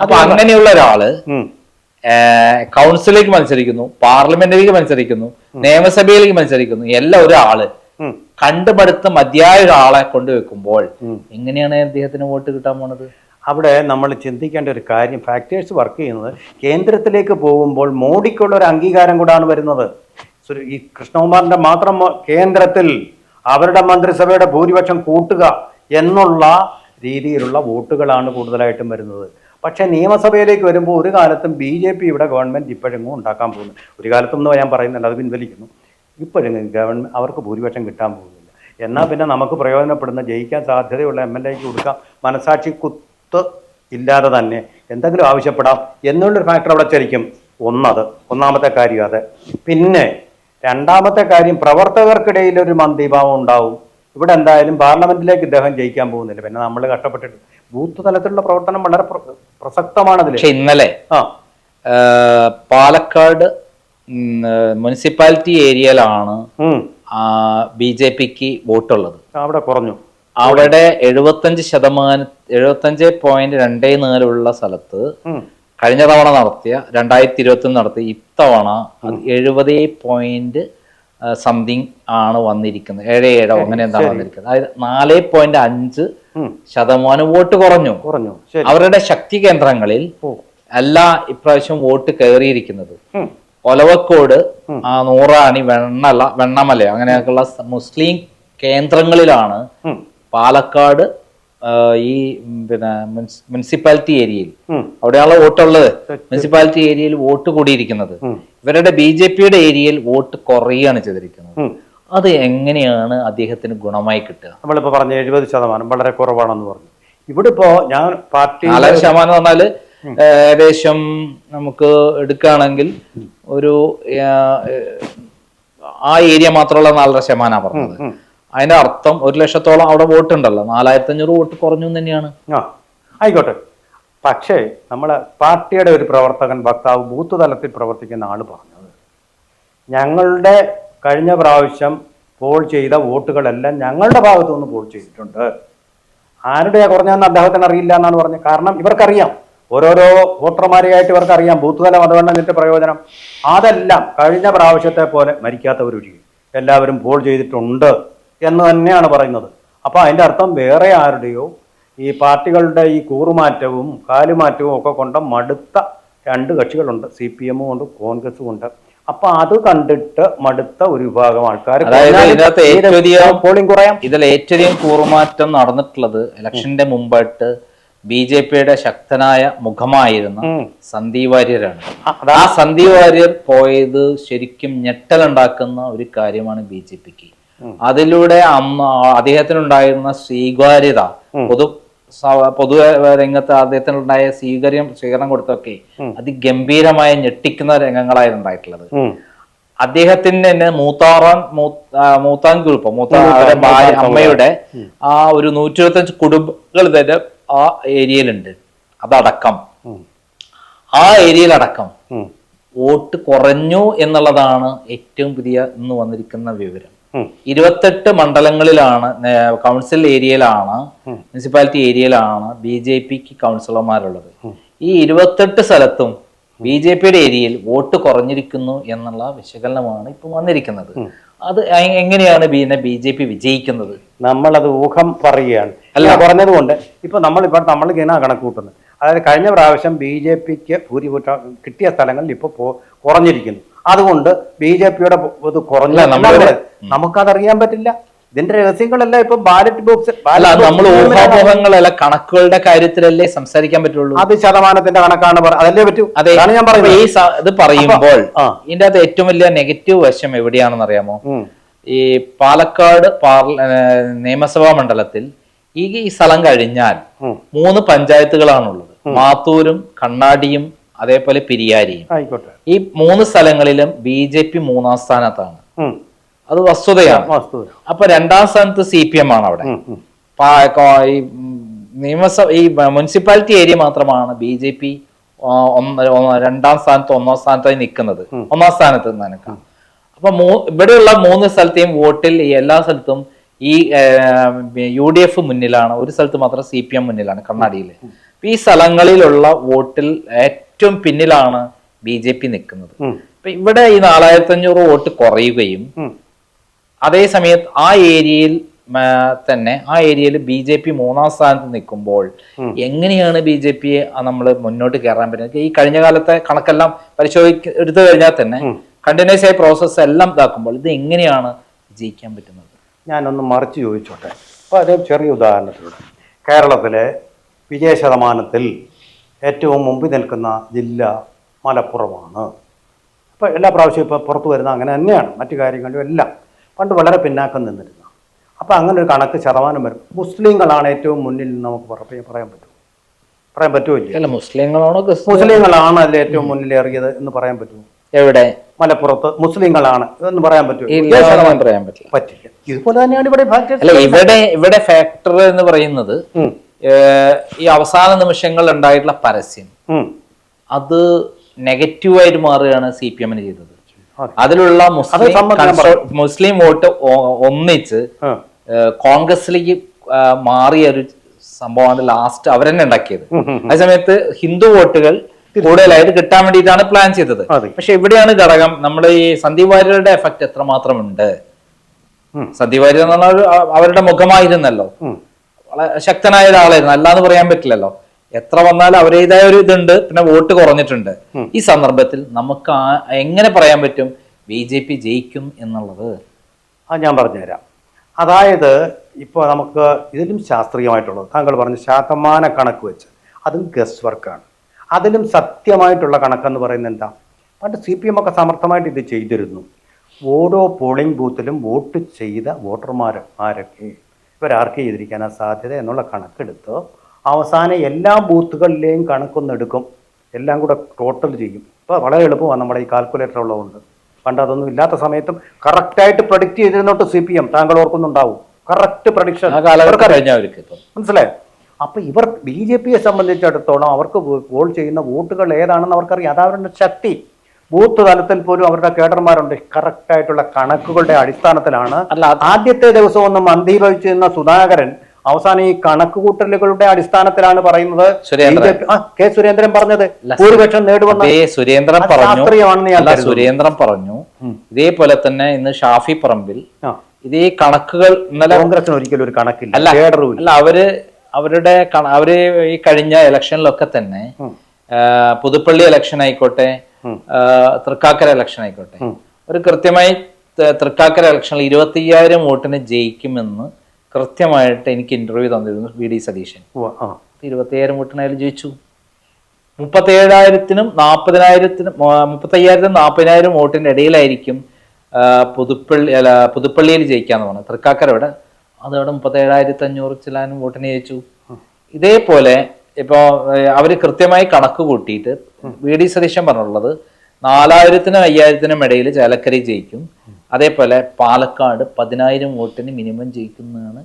അപ്പൊ അങ്ങനെയുള്ള ഒരാൾ കൗൺസിലേക്ക് മത്സരിക്കുന്നു പാർലമെന്റിലേക്ക് മത്സരിക്കുന്നു നിയമസഭയിലേക്ക് മത്സരിക്കുന്നു എല്ലാം ഒരാൾ. കണ്ടുപടുത്ത മതിയായ ഒരാളെ കൊണ്ടുവെക്കുമ്പോൾ എങ്ങനെയാണ് അദ്ദേഹത്തിന് വോട്ട് കിട്ടാൻ പോണത്? അവിടെ നമ്മൾ ചിന്തിക്കേണ്ട ഒരു കാര്യം ഫാക്ടേഴ്സ് വർക്ക് ചെയ്യുന്നത് കേന്ദ്രത്തിലേക്ക് പോകുമ്പോൾ മോഡിക്കുള്ള ഒരു അംഗീകാരം കൂടാണ് വരുന്നത്. ഈ കൃഷ്ണകുമാറിന്റെ മാത്രം കേന്ദ്രത്തിൽ അവരുടെ മന്ത്രിസഭയുടെ ഭൂരിപക്ഷം കൂട്ടുക എന്നുള്ള രീതിയിലുള്ള വോട്ടുകളാണ് കൂടുതലായിട്ടും വരുന്നത്. പക്ഷേ നിയമസഭയിലേക്ക് വരുമ്പോൾ ഒരു കാലത്തും ബി ജെ പി ഇവിടെ ഗവൺമെന്റ് ഇപ്പോഴെങ്ങും ഉണ്ടാക്കാൻ പോകുന്നു ഒരു കാലത്തും ഞാൻ പറയുന്നുണ്ട് അത് പിൻവലിക്കുന്നു. ഇപ്പോഴെങ്കിലും ഗവൺമെന്റ് അവർക്ക് ഭൂരിപക്ഷം കിട്ടാൻ പോകുന്നില്ല. എന്നാൽ പിന്നെ നമുക്ക് പ്രയോജനപ്പെടുന്ന ജയിക്കാൻ സാധ്യതയുള്ള എം എൽ എക്ക് കൊടുക്കാം. മനസാക്ഷി കുത്ത് ഇല്ലാതെ തന്നെ എന്തെങ്കിലും ആവശ്യപ്പെടാം എന്നുള്ളൊരു ഫാക്ടർ അവിടെ ചരിക്കും ഒന്നത്. ഒന്നാമത്തെ കാര്യം അത്. പിന്നെ രണ്ടാമത്തെ കാര്യം പ്രവർത്തകർക്കിടയിൽ ഒരു മന്ദീഭാവം ഉണ്ടാവും. ഇവിടെ എന്തായാലും പാർലമെന്റിലേക്ക് ഇദ്ദേഹം ജയിക്കാൻ പോകുന്നില്ല. പിന്നെ നമ്മൾ കഷ്ടപ്പെട്ടിട്ട് ബൂത്ത് തലത്തിലുള്ള പ്രവർത്തനം വളരെ പ്ര- പ്രസക്തമാണ് അതിൽ പക്ഷെ ഇന്നലെ ആ. പാലക്കാട് മുനിസിപ്പാലിറ്റി ഏരിയയിലാണ്. ബി ജെ പിക്ക് വോട്ടുള്ളത്. അവിടെ കുറഞ്ഞു. അവിടെ എഴുപത്തഞ്ച് ശതമാനം എഴുപത്തഞ്ച് പോയിന്റ് രണ്ടേ നാലുള്ള സ്ഥലത്ത് കഴിഞ്ഞ തവണ നടത്തിയ രണ്ടായിരത്തി ഇരുപത്തി നടത്തിയ ഇത്തവണ എഴുപത് പോയിന്റ് സംതിങ് ആണ് വന്നിരിക്കുന്നത്. ഏഴ് ഏഴോ അങ്ങനെ എന്താണ് വന്നിരിക്കുന്നത്. അതായത് നാല് പോയിന്റ് അഞ്ച്. ശതമാനം വോട്ട് കുറഞ്ഞു. കുറഞ്ഞു. അവരുടെ ശക്തി കേന്ദ്രങ്ങളിൽ അല്ല ഇപ്രാവശ്യം വോട്ട് കയറിയിരിക്കുന്നത്. ഒലവക്കോട് ആ നൂറാണി വെണ്ണല വെണ്ണമല അങ്ങനെയൊക്കെയുള്ള മുസ്ലിം കേന്ദ്രങ്ങളിലാണ്. പാലക്കാട് ഈ പിന്നെ മുനിസിപ്പാലിറ്റി ഏരിയയിൽ. അവിടെയാണ് അവിടെയാണല്ലോ വോട്ടുള്ളത്. മുനിസിപ്പാലിറ്റി ഏരിയയിൽ വോട്ട് കൂടിയിരിക്കുന്നത്. ഇവരുടെ ബി ജെ പിയുടെ ഏരിയയിൽ വോട്ട് കുറയുകയാണ് ചെയ്തിരിക്കുന്നത്. അത് എങ്ങനെയാണ് അദ്ദേഹത്തിന് ഗുണമായി കിട്ടുക? നമ്മളിപ്പോ പറഞ്ഞ എഴുപത് ശതമാനം വളരെ കുറവാണെന്ന് പറഞ്ഞു. ഇവിടെ ഇപ്പോ ഞാൻ പാർട്ടി നാലര ശതമാനം പറഞ്ഞാൽ ഏകദേശം നമുക്ക് എടുക്കുകയാണെങ്കിൽ ഒരു ആ, ഏരിയ മാത്രമുള്ള നാലര ശതമാനമാണ് പറഞ്ഞത്. അതിന്റെ അർത്ഥം ഒരു ലക്ഷത്തോളം അവിടെ വോട്ട് ഉണ്ടല്ലോ നാലായിരത്തി അഞ്ഞൂറ് വോട്ട് കുറഞ്ഞു തന്നെയാണ്. ആ ആയിക്കോട്ടെ. പക്ഷേ നമ്മളെ പാർട്ടിയുടെ ഒരു പ്രവർത്തകൻ വക്താവ് ബൂത്ത് തലത്തിൽ പ്രവർത്തിക്കുന്ന ആൾ പറഞ്ഞത് ഞങ്ങളുടെ കഴിഞ്ഞ പ്രാവശ്യം പോൾ ചെയ്ത വോട്ടുകളെല്ലാം ഞങ്ങളുടെ ഭാഗത്തു നിന്ന് പോൾ ചെയ്തിട്ടുണ്ട്. ആരുടെയാ കുറഞ്ഞതെന്ന് അദ്ദേഹത്തിന് അറിയില്ല എന്നാണ് പറഞ്ഞത്. കാരണം ഇവർക്കറിയാം. ഓരോരോ വോട്ടർമാരെയായിട്ട് ഇവർക്കറിയാം. ബൂത്ത് തലം അതുകൊണ്ട് എന്നിട്ട് പ്രയോജനം. അതെല്ലാം കഴിഞ്ഞ പ്രാവശ്യത്തെ പോലെ മരിക്കാത്തവരൊഴികെ എല്ലാവരും പോൾ ചെയ്തിട്ടുണ്ട്. എന്ന് തന്നെയാണ് പറയുന്നത്. അപ്പോൾ അതിന്റെ അർത്ഥം വേറെ ആരുടെയോ ഈ പാർട്ടികളുടെ ഈ കൂറുമാറ്റവും കാലുമാറ്റവും ഒക്കെ കൊണ്ട് മടുത്ത രണ്ട് കക്ഷികളുണ്ട്. സി പി എമ്മും ഉണ്ട് കോൺഗ്രസും ഉണ്ട്. അപ്പൊ അത് കണ്ടിട്ട് മടുത്ത ഒരു വിഭാഗം ആൾക്കാർ പോളിംഗ് കുറയാം. ഇതിൽ ഏറ്റവും കൂറുമാറ്റം നടന്നിട്ടുള്ളത് ഇലക്ഷന്റെ മുമ്പായിട്ട് ബി ജെ പിയുടെ ശക്തനായ മുഖമായിരുന്ന. സന്ദീപ് വാര്യരാണ്. ആ സന്ദീപ് വാര്യർ പോയത് ശരിക്കും ഞെട്ടലുണ്ടാക്കുന്ന ഒരു കാര്യമാണ് ബി ജെ പിക്ക്. അതിലൂടെ അമ്മ അദ്ദേഹത്തിനുണ്ടായിരുന്ന സ്വീകാര്യത പൊതു പൊതു രംഗത്ത് അദ്ദേഹത്തിനുണ്ടായ സ്വീകാര്യം സ്വീകരണം കൊടുത്തൊക്കെ അതിഗംഭീരമായ ഞെട്ടിക്കുന്ന രംഗങ്ങളായിരുന്നു ഉണ്ടായിട്ടുള്ളത്. അദ്ദേഹത്തിന് തന്നെ മൂത്താറാൻ മൂ- ആ, മൂത്താൻ ഗ്രൂപ്പ് മൂത്താ അവരുടെ ഭാര്യ അമ്മയുടെ ആ ഒരു നൂറ്റി ഇരുപത്തഞ്ച് കുടുംബങ്ങൾ തന്നെ ആ ഏരിയയിലുണ്ട്. അതടക്കം. ആ ഏരിയയിലടക്കം വോട്ട് കുറഞ്ഞു എന്നുള്ളതാണ് ഏറ്റവും പുതിയ ഇന്ന് വന്നിരിക്കുന്ന വിവരം. ഇരുപത്തെട്ട് മണ്ഡലങ്ങളിലാണ് കൗൺസിൽ ഏരിയയിലാണ് മുനിസിപ്പാലിറ്റി ഏരിയയിലാണ് ബി ജെ പിക്ക് കൗൺസിലർമാരുള്ളത് ഈ ഇരുപത്തെട്ട് സ്ഥലത്തും ബി ജെ പിയുടെ ഏരിയയിൽ വോട്ട് കുറഞ്ഞിരിക്കുന്നു എന്നുള്ള വിശകലനമാണ് ഇപ്പൊ വന്നിരിക്കുന്നത്. അത് എങ്ങനെയാണ് പിന്നെ ബി ജെ പി വിജയിക്കുന്നത്? നമ്മളത് ഊഹം പറയുകയാണ്. അല്ല. പറഞ്ഞതുകൊണ്ട് ഇപ്പൊ നമ്മൾ ഇപ്പൊ നമ്മൾ ഇങ്ങനെ കണക്ക് കൂട്ടുന്നത് അതായത് കഴിഞ്ഞ പ്രാവശ്യം ബി ജെ പിക്ക് ഭൂരിപക്ഷം കിട്ടിയ സ്ഥലങ്ങളിൽ ഇപ്പോൾ കുറഞ്ഞിരിക്കുന്നു. അതുകൊണ്ട് ബി ജെ പിയുടെ ഇത് കുറഞ്ഞ നമുക്കതറിയാൻ പറ്റില്ല. ഇതിന്റെ രഹസ്യങ്ങളെല്ലാം ഇപ്പൊ ബാലറ്റ് ബോക്സ് നമ്മൾ ഊഹാപോഹങ്ങളല്ല കണക്കുകളുടെ കാര്യത്തിലല്ലേ സംസാരിക്കാൻ പറ്റുള്ളൂ. അത് ശതമാനത്തിന്റെ കണക്കാണ് അതല്ലേ പറ്റൂ? അതെ. ഞാൻ പറയുന്നത്. ഈ ഇത് പറയുമ്പോൾ ഇതിന്റെ അകത്ത് ഏറ്റവും വലിയ നെഗറ്റീവ് വശം എവിടെയാണെന്ന് അറിയാമോ ഈ പാലക്കാട് നിയമസഭാ മണ്ഡലത്തിൽ ഈ സ്ഥലം കഴിഞ്ഞാൽ മൂന്ന് പഞ്ചായത്തുകളാണുള്ളത്. മാത്തൂരും കണ്ണാടിയും അതേപോലെ പിരിയാരിയും ആയിക്കോട്ടെ. ഈ മൂന്ന് സ്ഥലങ്ങളിലും ബി ജെ പി മൂന്നാം സ്ഥാനത്താണ്. അത് വസ്തുതയാണ്. വസ്തു അപ്പൊ രണ്ടാം സ്ഥാനത്ത് സി പി എം ആണ് അവിടെ ഈ നിയമസഭ ഈ മുനിസിപ്പാലിറ്റി ഏരിയ മാത്രമാണ് ബി ജെ പി രണ്ടാം സ്ഥാനത്ത് ഒന്നാം സ്ഥാനത്തായി നിൽക്കുന്നത്. ഒന്നാം സ്ഥാനത്ത് നിൽക്കാം. അപ്പൊ ഇവിടെയുള്ള മൂന്ന് സ്ഥലത്തെയും വോട്ടിൽ എല്ലാ സ്ഥലത്തും ഈ യു ഡി എഫ് മുന്നിലാണ്. ഒരു സ്ഥലത്ത് മാത്രം സി പി എം മുന്നിലാണ് കണ്ണാടിയിൽ ഈ സ്ഥലങ്ങളിലുള്ള വോട്ടിൽ ഏറ്റവും പിന്നിലാണ് ബി ജെ പി നിൽക്കുന്നത്. അപ്പൊ ഇവിടെ ഈ നാലായിരത്തി അഞ്ഞൂറ് വോട്ട് കുറയുകയും അതേസമയത്ത് അതേ സമയത്ത് ആ ഏരിയയിൽ തന്നെ ആ ഏരിയയിൽ ബി ജെ പി മൂന്നാം സ്ഥാനത്ത് നിൽക്കുമ്പോൾ എങ്ങനെയാണ് ബി ജെ പിയെ നമ്മൾ മുന്നോട്ട് കയറാൻ പറ്റുന്നത്? ഈ കഴിഞ്ഞ കാലത്തെ കണക്കെല്ലാം പരിശോധിക്ക എടുത്തു കഴിഞ്ഞാൽ തന്നെ കണ്ടിന്യൂസ് ആയി പ്രോസസ്സ് എല്ലാം ഇതാക്കുമ്പോൾ ഇത് എങ്ങനെയാണ് ജയിക്കാൻ പറ്റുന്നത്? ഞാനൊന്ന് മറിച്ച് ചോദിച്ചോട്ടെ. അപ്പോൾ അത് ചെറിയ ഉദാഹരണത്തിലൂടെ. കേരളത്തിലെ വിജയ ശതമാനത്തിൽ ഏറ്റവും മുമ്പിൽ നിൽക്കുന്ന ജില്ല മലപ്പുറമാണ്. അപ്പോൾ എല്ലാ പ്രാവശ്യവും ഇപ്പോൾ പുറത്ത് വരുന്ന അങ്ങനെ തന്നെയാണ്. മറ്റു കാര്യങ്ങളിലും എല്ലാം പണ്ട് വളരെ പിന്നാക്കം നിന്നിരുന്ന. അപ്പോൾ അങ്ങനെ ഒരു കണക്ക് ശതമാനം വരും. മുസ്ലിങ്ങളാണ് ഏറ്റവും മുന്നിൽ നമുക്ക് പറയാൻ പറ്റും. പറയാൻ പറ്റുമോ അല്ല മുസ്ലിങ്ങളാണോ മുസ്ലിങ്ങളാണ് അതിൽ ഏറ്റവും മുന്നിലേറിയത് എന്ന് പറയാൻ പറ്റുമോ എവിടെ? മലപ്പുറത്ത് മുസ്ലിങ്ങളാണ് എന്ന് പറയാൻ പറ്റും. പറയാൻ പറ്റില്ല. പറ്റില്ല. ഇതുപോലെ തന്നെയാണ് ഇവിടെ. അല്ല ഇവിടെ ഇവിടെ ഫാക്ടർ എന്ന് പറയുന്നത് ഈ അവസാന നിമിഷങ്ങളിൽ ഉണ്ടായിട്ടുള്ള പരസ്യം. അത് നെഗറ്റീവായിട്ട് മാറുകയാണ് സി പി എമ്മിന് ചെയ്തത്. അതിലുള്ള മുസ്ലിം മുസ്ലിം വോട്ട് ഒന്നിച്ച്. കോൺഗ്രസിലേക്ക് മാറിയ ഒരു സംഭവമാണ് ലാസ്റ്റ് അവരെന്നെ ഉണ്ടാക്കിയത്. ആ സമയത്ത് ഹിന്ദു വോട്ടുകൾ കൂടുതലായിട്ട് കിട്ടാൻ വേണ്ടിയിട്ടാണ് പ്ലാൻ ചെയ്തത്. പക്ഷെ ഇവിടെയാണ് ഘടകം. നമ്മുടെ ഈ സന്ദീപ് വാര്യരുടെ എഫക്ട് എത്രമാത്രം ഉണ്ട്. സന്ദീപ് വാര്യർ എന്ന് പറഞ്ഞാൽ അവരുടെ മുഖമായിരുന്നല്ലോ. ശക്തനായ ഒരാളായിരുന്നു. അല്ലാന്ന് പറയാൻ പറ്റില്ലല്ലോ. എത്ര വന്നാലും അവരുടേതായ ഒരു ഇതുണ്ട്. പിന്നെ വോട്ട് കുറഞ്ഞിട്ടുണ്ട്. ഈ സന്ദർഭത്തിൽ നമുക്ക് എങ്ങനെ പറയാൻ പറ്റും? ബി ജെ പി ജയിക്കും എന്നുള്ളത്. ആ ഞാൻ പറഞ്ഞുതരാം. അതായത് ഇപ്പോൾ നമുക്ക് ഇതിലും ശാസ്ത്രീയമായിട്ടുള്ളത് താങ്കൾ പറഞ്ഞു ശതമാന കണക്ക് വെച്ച്. അതും ഗസ് വർക്കാണ് അതിലും സത്യമായിട്ടുള്ള കണക്കെന്ന് പറയുന്നത് എന്താ? പണ്ട് സി പി എം ഒക്കെ സമർത്ഥമായിട്ട് ഇത് ചെയ്തിരുന്നു. ഓരോ പോളിംഗ് ബൂത്തിലും വോട്ട് ചെയ്ത വോട്ടർമാർ ആരൊക്കെ? ഇവരാർക്ക് ചെയ്തിരിക്കാനാ സാധ്യത എന്നുള്ള കണക്കെടുത്ത് അവസാനം എല്ലാ ബൂത്തുകളിലെയും കണക്കൊന്നെടുക്കും എല്ലാം കൂടെ ടോട്ടൽ ചെയ്യും. ഇപ്പോൾ വളരെ എളുപ്പമാണ് നമ്മുടെ ഈ കാൽക്കുലേറ്റർ ഉള്ളതുകൊണ്ട്. പണ്ട് അതൊന്നും ഇല്ലാത്ത സമയത്തും കറക്റ്റായിട്ട് പ്രൊഡിക്റ്റ് ചെയ്തിരുന്നോട്ട് സി പി എം താങ്കൾ ഓർക്കുന്നുണ്ടാവും. കറക്റ്റ് പ്രൊഡിക്ഷൻ മനസ്സിലായോ? അപ്പോൾ ഇവർ ബി ജെ പിയെ സംബന്ധിച്ചിടത്തോളം അവർക്ക് വോൾ ചെയ്യുന്ന വോട്ടുകൾ ഏതാണെന്ന് അവർക്കറിയാം. അതാ അവരുടെ ശക്തി. ബൂത്ത് തലത്തിൽ പോലും അവരുടെ കേഡർമാരുണ്ട്. കറക്റ്റ് ആയിട്ടുള്ള കണക്കുകളുടെ അടിസ്ഥാനത്തിലാണ്. അല്ല, ആദ്യത്തെ ദിവസം ഒന്ന് മന്ദീഭവിച്ചിരുന്ന സുധാകരൻ അവസാനം ഈ കണക്കുകൂട്ടലുകളുടെ അടിസ്ഥാനത്തിലാണ് പറയുന്നത്. കെ സുരേന്ദ്രൻ പറഞ്ഞത്. ഭൂരിപക്ഷം നേടുമെന്ന്. സുരേന്ദ്രൻ പറഞ്ഞു. സുരേന്ദ്രൻ പറഞ്ഞു. ഇതേപോലെ തന്നെ ഇന്ന് ഷാഫി പറമ്പിൽ ഇതേ കണക്കുകൾ ഇന്നലെ കോൺഗ്രസിന് ഒരിക്കലും ഒരു കണക്കില്ല. അല്ല അവർ അവരുടെ അവർ ഈ കഴിഞ്ഞ ഇലക്ഷനിലൊക്കെ തന്നെ പുതുപ്പള്ളി ഇലക്ഷൻ ആയിക്കോട്ടെ തൃക്കാക്കര ഇലക്ഷൻ ആയിക്കോട്ടെ. ഒരു കൃത്യമായി തൃക്കാക്കര ഇലക്ഷനിൽ ഇരുപത്തിയ്യായിരം വോട്ടിന് ജയിക്കുമെന്ന് കൃത്യമായിട്ട് എനിക്ക് ഇന്റർവ്യൂ തന്നിരുന്നു വി ഡി സതീശൻ. ഇരുപത്തിയ്യായിരം വോട്ടിന് അയാൾ ജയിച്ചു. മുപ്പത്തേഴായിരത്തിനും നാൽപ്പതിനായിരത്തിനും മുപ്പത്തയ്യായിരത്തിനും നാൽപ്പതിനായിരം വോട്ടിന്റെ ഇടയിലായിരിക്കും പുതുപ്പള്ളി അല്ല പുതുപ്പള്ളിയിൽ ജയിക്കാന്ന് പറഞ്ഞത്. തൃക്കാക്കര ഇവിടെ അതവിടെ മുപ്പത്തേഴായിരത്തി അഞ്ഞൂറ് ചിലാനും വോട്ടിന് ജയിച്ചു. ഇതേപോലെ ഇപ്പോ അവർ കൃത്യമായി കണക്ക് കൂട്ടിയിട്ട് വി ഡി സതീശൻ പറഞ്ഞുള്ളത് നാലായിരത്തിനും അയ്യായിരത്തിനും ഇടയിൽ ചേലക്കരി ജയിക്കും. അതേപോലെ പാലക്കാട് പതിനായിരം വോട്ടിന് മിനിമം ജയിക്കുന്നതാണ്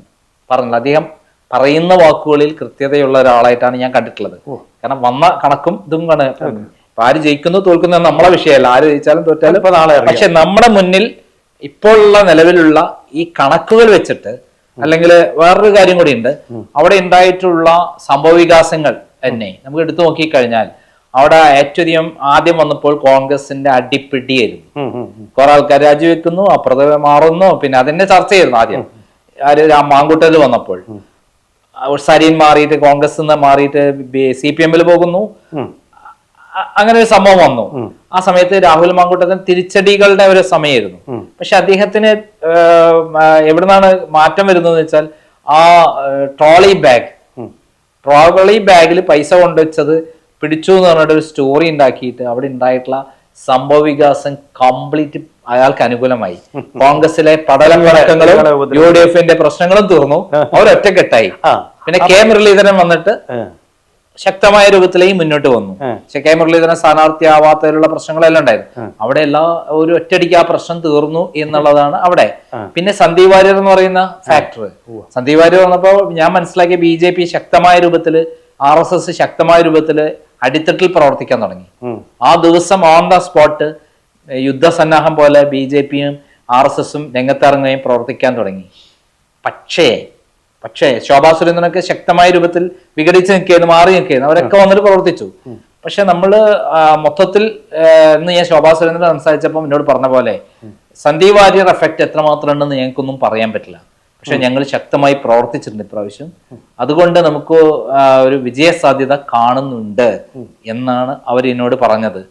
പറഞ്ഞത് അദ്ദേഹം പറയുന്ന വാക്കുകളിൽ കൃത്യതയുള്ള ഒരാളായിട്ടാണ് ഞാൻ കണ്ടിട്ടുള്ളത്. കാരണം വന്ന കണക്കും ഇതും കണ ഇപ്പൊ ആര് ജയിക്കുന്നു തോൽക്കുന്നു നമ്മളെ വിഷയമല്ല. ആര് ജയിച്ചാലും തോറ്റാലും ഇപ്പൊ നാളെ പക്ഷെ നമ്മുടെ മുന്നിൽ ഇപ്പോഴുള്ള നിലവിലുള്ള ഈ കണക്കുകൾ വെച്ചിട്ട് അല്ലെങ്കിൽ വേറൊരു കാര്യം കൂടി ഉണ്ട്. അവിടെ ഉണ്ടായിട്ടുള്ള സംഭവവികാസങ്ങൾ തന്നെ നമുക്ക് എടുത്തു നോക്കിക്കഴിഞ്ഞാൽ അവിടെ ഏറ്റവും അധികം ആദ്യം വന്നപ്പോൾ കോൺഗ്രസിന്റെ അടിപ്പിടിയായിരുന്നു. കുറെ ആൾക്കാർ രാജിവെക്കുന്നു അപ്പുറത്ത് മാറുന്നു പിന്നെ അതിന്റെ ചർച്ച ചെയ്യുന്നു ആദ്യം. ആര് മാങ്കുട്ടൽ വന്നപ്പോൾ. സരീൻ മാറിയിട്ട് കോൺഗ്രസ് നിന്ന് മാറിയിട്ട് സി പി എമ്മിൽ പോകുന്നു. അങ്ങനെ ഒരു സംഭവം വന്നു. ആ സമയത്ത് രാഹുൽ മാങ്കൂട്ടത്തിന് തിരിച്ചടികളുടെ ഒരു സമയമായിരുന്നു. പക്ഷെ അദ്ദേഹത്തിന് എവിടുന്നാണ് മാറ്റം വരുന്നത് വെച്ചാൽ ആ ട്രോളി ബാഗ് ട്രോളി ബാഗിൽ പൈസ കൊണ്ടുവച്ചത് പിടിച്ചു എന്ന് പറഞ്ഞിട്ട് ഒരു സ്റ്റോറി ഉണ്ടാക്കിയിട്ട് അവിടെ ഉണ്ടായിട്ടുള്ള സംഭവ വികാസം കംപ്ലീറ്റ് അയാൾക്ക് അനുകൂലമായി. കോൺഗ്രസിലെ പടലം വഴക്കങ്ങളും യു ഡി എഫിന്റെ പ്രശ്നങ്ങളും തീർന്നു. അവരൊറ്റക്കെട്ടായി. പിന്നെ കെ മുരളീധരൻ വന്നിട്ട്. ശക്തമായ രൂപത്തിലേക്ക് മുന്നോട്ട് വന്നു. പക്ഷെ കെ മുരളീധരൻ സ്ഥാനാർത്ഥിയാവാത്തതിലുള്ള പ്രശ്നങ്ങളെല്ലാം ഉണ്ടായിരുന്നു. അവിടെ എല്ലാ ഒരു ഒറ്റടിക്ക് ആ പ്രശ്നം തീർന്നു എന്നുള്ളതാണ് അവിടെ. പിന്നെ സന്ദീപ് വാര്യർ എന്ന് പറയുന്ന ഫാക്ടർ സന്ദീപ് വാര്യർ വന്നപ്പോ ഞാൻ മനസ്സിലാക്കിയ ബി ജെ പി ശക്തമായ രൂപത്തിൽ ആർ എസ് എസ് ശക്തമായ രൂപത്തിൽ അടിത്തട്ടിൽ പ്രവർത്തിക്കാൻ തുടങ്ങി. ആ. ദിവസം ഓൺ ദ സ്പോട്ട് യുദ്ധസന്നാഹം പോലെ ബി ജെ പിയും ആർ എസ് എസും രംഗത്തിറങ്ങുകയും പ്രവർത്തിക്കാൻ തുടങ്ങി. പക്ഷേ പക്ഷേ ശോഭാ സുരേന്ദ്രനൊക്കെ ശക്തമായ രൂപത്തിൽ വിഘടിച്ച് നിൽക്കുകയായിരുന്നു മാറി നിൽക്കുകയായിരുന്നു. അവരൊക്കെ വന്നിട്ട് പ്രവർത്തിച്ചു. പക്ഷെ നമ്മൾ മൊത്തത്തിൽ ഇന്ന് ഞാൻ ശോഭാ സുരേന്ദ്രൻ സംസാരിച്ചപ്പോൾ എന്നോട് പറഞ്ഞ പോലെ സന്ദീപ് വാര്യർ എഫക്ട് എത്രമാത്രം ഉണ്ടെന്ന് ഞങ്ങൾക്കൊന്നും പറയാൻ പറ്റില്ല. പക്ഷെ ഞങ്ങൾ ശക്തമായി പ്രവർത്തിച്ചിട്ടുണ്ട് ഇപ്രാവശ്യം. അതുകൊണ്ട് നമുക്ക് ഒരു വിജയ സാധ്യത കാണുന്നുണ്ട് എന്നാണ് അവർ എന്നോട് പറഞ്ഞത്.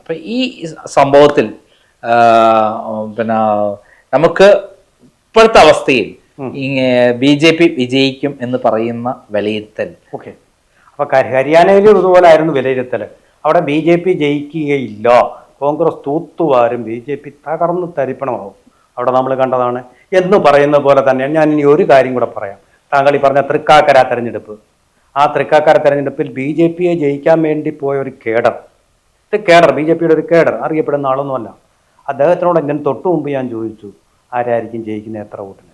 അപ്പൊ ഈ സംഭവത്തിൽ പിന്നെ നമുക്ക് ഇപ്പോഴത്തെ അവസ്ഥയിൽ ബി ജെ പി വിജയിക്കും എന്ന് പറയുന്ന വിലയിരുത്തൽ. ഓക്കെ. അപ്പൊ ഹരിയാനയിലും ഇതുപോലെ ആയിരുന്നു വിലയിരുത്തൽ. അവിടെ ബി ജെ പി ജയിക്കുകയില്ല. കോൺഗ്രസ് തൂത്തുവാരും ബി ജെ പി തകർന്ന് തരിപ്പണമാവും. അവിടെ നമ്മൾ കണ്ടതാണ്. എന്ന് പറയുന്ന പോലെ തന്നെ ഞാൻ ഇനി ഒരു കാര്യം കൂടെ പറയാം. താങ്കൾ ഈ പറഞ്ഞ തൃക്കാക്കര തെരഞ്ഞെടുപ്പ്. ആ തൃക്കാക്കര തെരഞ്ഞെടുപ്പിൽ ബി ജെ പിയെ ജയിക്കാൻ വേണ്ടി പോയ ഒരു കേഡർ. ഇത് കേഡർ ബി ജെ പിയുടെ ഒരു കേഡർ അറിയപ്പെടുന്ന ആളൊന്നുമല്ല. അദ്ദേഹത്തിനോട് ഞാൻ തൊട്ടു മുമ്പ് ഞാൻ ചോദിച്ചു ആരായിരിക്കും ജയിക്കുന്ന എത്ര വോട്ടിന്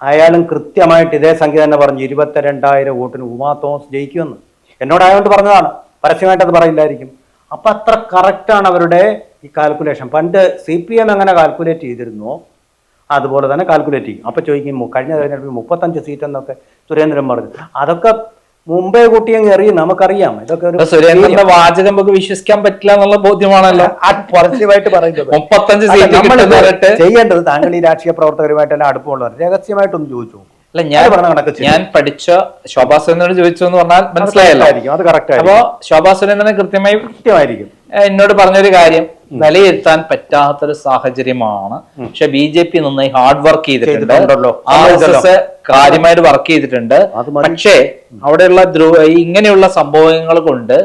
അയാളും കൃത്യമായിട്ട് ഇതേ സംഖ്യ തന്നെ പറഞ്ഞു ഇരുപത്തിരണ്ടായിരം വോട്ടിന് ഉമാ തോമസ് ജയിക്കുമെന്ന്. എന്നോട് എന്നോടായതുകൊണ്ട് പറഞ്ഞതാണ്. പരസ്യമായിട്ട് അത് പറയില്ലായിരിക്കും. അപ്പം അത്ര കറക്റ്റാണ് അവരുടെ ഈ കാൽക്കുലേഷൻ പണ്ട് സി പി എം എങ്ങനെ കാൽക്കുലേറ്റ് ചെയ്തിരുന്നോ അതുപോലെ തന്നെ കാൽക്കുലേറ്റ് ചെയ്യും. അപ്പം ചോദിക്കും കഴിഞ്ഞ തെരഞ്ഞെടുപ്പിൽ മുപ്പത്തഞ്ച് സീറ്റ് എന്നൊക്കെ സുരേന്ദ്രൻ പറഞ്ഞു. അതൊക്കെ മുമ്പേ കൂട്ടി അങ്ങ് എറിയും നമുക്കറിയാം. ഇതൊക്കെ ഒരു സുരേന്ദ്രന്റെ വാചകം നമുക്ക് വിശ്വസിക്കാൻ പറ്റില്ല എന്നുള്ള ബോധ്യമാണല്ലോ. പരസ്യമായിട്ട് പറയുന്നത്. മുപ്പത്തഞ്ച് സീറ്റ് ചെയ്യേണ്ടത് താങ്കൾ ഈ രാഷ്ട്രീയ പ്രവർത്തകരുമായിട്ടെല്ലാം അടുപ്പമുള്ളവർ രഹസ്യമായിട്ടൊന്ന് ചോദിച്ചു. അല്ല ഞാൻ ഞാൻ പഠിച്ച ശോഭാ സുരേന്ദ്രനോട് ചോദിച്ചു എന്ന് പറഞ്ഞാൽ മനസ്സിലായല്ലോ. അത് കറക്റ്റ് അപ്പോ ശോഭാ സുരേന്ദ്രനെ കൃത്യമായി കൃത്യമായിരിക്കും. എന്നോട് പറഞ്ഞൊരു കാര്യം. വിലയിരുത്താൻ പറ്റാത്തൊരു സാഹചര്യമാണ്. പക്ഷെ ബി ജെ പി നന്നായി ഹാർഡ് വർക്ക് ചെയ്തിട്ടുണ്ട്. ചെയ്തിട്ടുണ്ടല്ലോ. ആർ എസ് എസ് കാര്യമായിട്ട് വർക്ക് ചെയ്തിട്ടുണ്ട്. പക്ഷേ അവിടെയുള്ള ധ്രുവ ഇങ്ങനെയുള്ള സംഭവങ്ങൾ കൊണ്ട്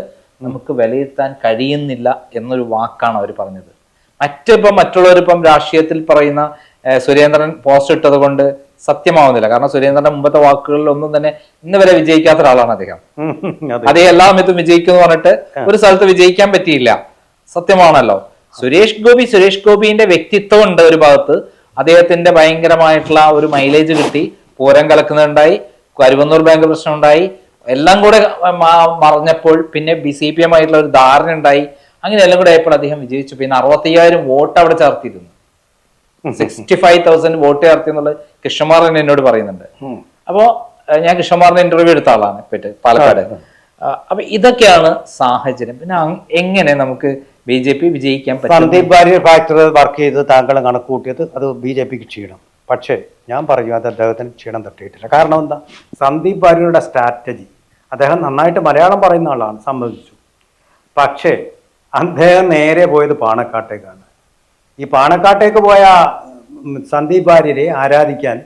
നമുക്ക് വിലയിരുത്താൻ കഴിയുന്നില്ല എന്നൊരു വാക്കാണ് അവർ പറഞ്ഞത്. മറ്റിപ്പം മറ്റുള്ളവരിപ്പം രാഷ്ട്രീയത്തിൽ പറയുന്ന സുരേന്ദ്രൻ പോസ്റ്റ് ഇട്ടത് കൊണ്ട് സത്യമാവുന്നില്ല. കാരണം സുരേന്ദ്രന്റെ മുമ്പത്തെ വാക്കുകളിൽ ഒന്നും തന്നെ ഇന്ന് വരെ വിജയിക്കാത്ത ഒരാളാണ് അദ്ദേഹം. അതേ. എല്ലാ സമയത്തും വിജയിക്കും എന്ന് പറഞ്ഞിട്ട് ഒരു സ്ഥലത്ത് വിജയിക്കാൻ പറ്റിയില്ല. സത്യമാണല്ലോ. സുരേഷ് ഗോപി സുരേഷ് ഗോപിന്റെ വ്യക്തിത്വം ഉണ്ട് ഒരു ഭാഗത്ത്. അദ്ദേഹത്തിന്റെ ഭയങ്കരമായിട്ടുള്ള ഒരു മൈലേജ് കിട്ടി. പൂരം കലക്കുന്നുണ്ടായി. കരുവന്നൂർ ബാങ്ക് പ്രശ്നം ഉണ്ടായി എല്ലാം കൂടെ മറഞ്ഞപ്പോൾ പിന്നെ ബി സി പി എം ആയിട്ടുള്ള ഒരു ധാരണ ഉണ്ടായി അങ്ങനെ എല്ലാം കൂടെ ആയപ്പോൾ അദ്ദേഹം വിജയിച്ചു. പിന്നെ അറുപത്തയ്യായിരം വോട്ട് അവിടെ ചേർത്തിരുന്നു. സിക്സ്റ്റി ഫൈവ് തൗസൻഡ് വോട്ട് ചേർത്തി എന്നുള്ളത് കൃഷ്ണമാർ തന്നെ എന്നോട് പറയുന്നുണ്ട്. അപ്പോൾ അപ്പോ ഞാൻ കൃഷ്ണമാറിന് ഇന്റർവ്യൂ എടുത്ത ആളാണ് ഇപ്പോഴത്തെ പാലക്കാട്. അപ്പൊ ഇതൊക്കെയാണ് സാഹചര്യം. പിന്നെ എങ്ങനെ നമുക്ക് ബി ജെ പി വിജയിക്കാൻ പറ്റും? സന്ദീപ് ബാരിയർ ഫാക്ടറി വർക്ക് ചെയ്ത് താങ്കൾ കണക്ക് കൂട്ടിയത് അത് ബി ജെ പിക്ക് ക്ഷീണം. പക്ഷേ ഞാൻ പറയും അത് അദ്ദേഹത്തിന് ക്ഷീണം തട്ടിയിട്ടില്ല. കാരണം എന്താ? സന്ദീപ് വാര്യരുടെ സ്ട്രാറ്റജി അദ്ദേഹം നന്നായിട്ട് മലയാളം പറയുന്ന ആളാണ് സംബന്ധിച്ചു പക്ഷേ അദ്ദേഹം നേരെ പോയത് പാണക്കാട്ടേക്കാണ്. ഈ പാണക്കാട്ടേക്ക് പോയ സന്ദീപ് ഭാര്യരെ ആരാധിക്കാൻ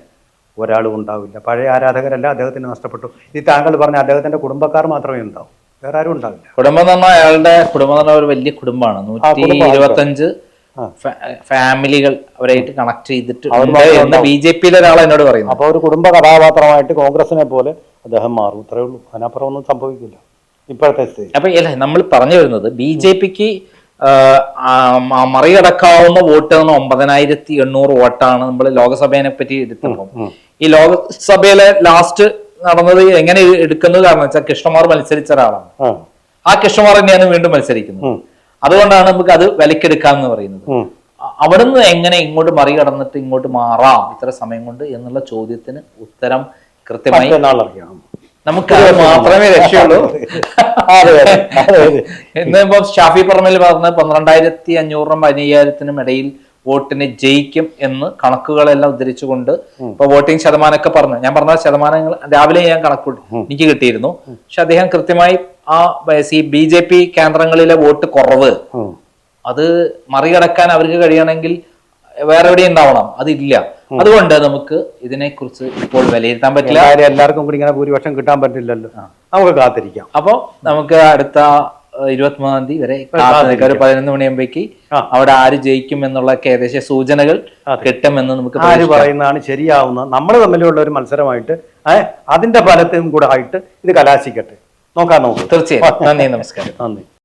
ഒരാളും ഉണ്ടാവില്ല. പഴയ ആരാധകരല്ല അദ്ദേഹത്തിന് നഷ്ടപ്പെട്ടു. ഈ താങ്കൾ പറഞ്ഞ അദ്ദേഹത്തിന്റെ കുടുംബക്കാർ മാത്രമേ ഉണ്ടാവും. വേറെ ആരും ഉണ്ടാവില്ല. കുടുംബം എന്ന് പറഞ്ഞാൽ അയാളുടെ കുടുംബം എന്ന് പറഞ്ഞാൽ ഒരു വലിയ കുടുംബമാണ്. നൂറ്റി ഇരുപത്തഞ്ച്. ഫാമിലികൾ അവരായിട്ട് കണക്ട് ചെയ്തിട്ട് എന്ന് ബി ജെ പിയിലെ ഒരാൾ എന്നോട് പറയുന്നു. അപ്പോൾ ഒരു കുടുംബ കഥാപാത്രമായിട്ട് കോൺഗ്രസിനെ പോലെ അദ്ദേഹം മാറും. ഇത്രയേ ഉള്ളൂ. അതിനപ്പുറം ഒന്നും സംഭവിക്കില്ല. ഇപ്പോഴത്തെ അപ്പൊ അല്ല നമ്മൾ പറഞ്ഞു വരുന്നത് ബി ജെ പിക്ക് മറികടക്കാവുന്ന വോട്ട് എന്ന് ഒമ്പതിനായിരത്തി എണ്ണൂറ് വോട്ടാണ് നമ്മൾ ലോകസഭയെ പറ്റി എടുത്തപ്പോൾ ഈ ലോകസഭയിലെ ലാസ്റ്റ് നടന്നത് എങ്ങനെ എടുക്കുന്നത് കാരണം വെച്ചാൽ കൃഷ്ണമാർ മത്സരിച്ച ഒരാളാണ്. ആ. കൃഷ്ണമാർ തന്നെയാണ് വീണ്ടും മത്സരിക്കുന്നത്. അതുകൊണ്ടാണ് നമുക്ക് അത് വിലക്കെടുക്കാന്ന് പറയുന്നത്. അവിടുന്ന് എങ്ങനെ ഇങ്ങോട്ട് മറികടന്നിട്ട് ഇങ്ങോട്ട് മാറാം ഇത്ര സമയം കൊണ്ട് എന്നുള്ള ചോദ്യത്തിന് ഉത്തരം കൃത്യമായി നമുക്ക് മാത്രമേ രക്ഷയുള്ളൂ. ഇന്നിപ്പോ ഷാഫി പറമ്പിൽ പറഞ്ഞ പന്ത്രണ്ടായിരത്തി അഞ്ഞൂറിനും പതിനയ്യായിരത്തിനും ഇടയിൽ വോട്ടിന് ജയിക്കും എന്ന് കണക്കുകളെല്ലാം ഉദ്ധരിച്ചുകൊണ്ട് ഇപ്പൊ വോട്ടിംഗ് ശതമാനമൊക്കെ പറഞ്ഞു. ഞാൻ പറഞ്ഞ ശതമാനങ്ങൾ രാവിലെ ഞാൻ കണക്ക് എനിക്ക് കിട്ടിയിരുന്നു. പക്ഷെ അദ്ദേഹം കൃത്യമായി ആ സി ബി ജെ പി കേന്ദ്രങ്ങളിലെ വോട്ട് കുറവ് അത് മറികടക്കാൻ അവർക്ക് കഴിയണമെങ്കിൽ വേറെ എവിടെ ഉണ്ടാവണം. അതില്ല. അതുകൊണ്ട് നമുക്ക് ഇതിനെക്കുറിച്ച് ഇപ്പോൾ വിലയിരുത്താൻ പറ്റില്ല. എല്ലാവർക്കും കൂടി ഇങ്ങനെ ഭൂരിപക്ഷം കിട്ടാൻ പറ്റില്ലല്ലോ. നമുക്ക് കാത്തിരിക്കാം. അപ്പോ നമുക്ക് അടുത്ത ഇരുപത്തിമൂന്നാം തീയതി വരെ. ഒരു പതിനൊന്ന് മണിയാകുമ്പോഴേക്ക് അവിടെ ആര് ജയിക്കും എന്നുള്ള ഏകദേശം സൂചനകൾ കിട്ടുമെന്ന് നമുക്ക് ആര് പറയുന്നതാണ് ശരിയാവുന്ന നമ്മൾ തമ്മിലുള്ള ഒരു മത്സരമായിട്ട് അതിന്റെ ഫലത്തിനും കൂടെ ആയിട്ട് ഇത് കലാശിക്കട്ടെ. നോക്കാം നമുക്ക്. തീർച്ചയായും. നന്ദി നമസ്കാരം. നന്ദി.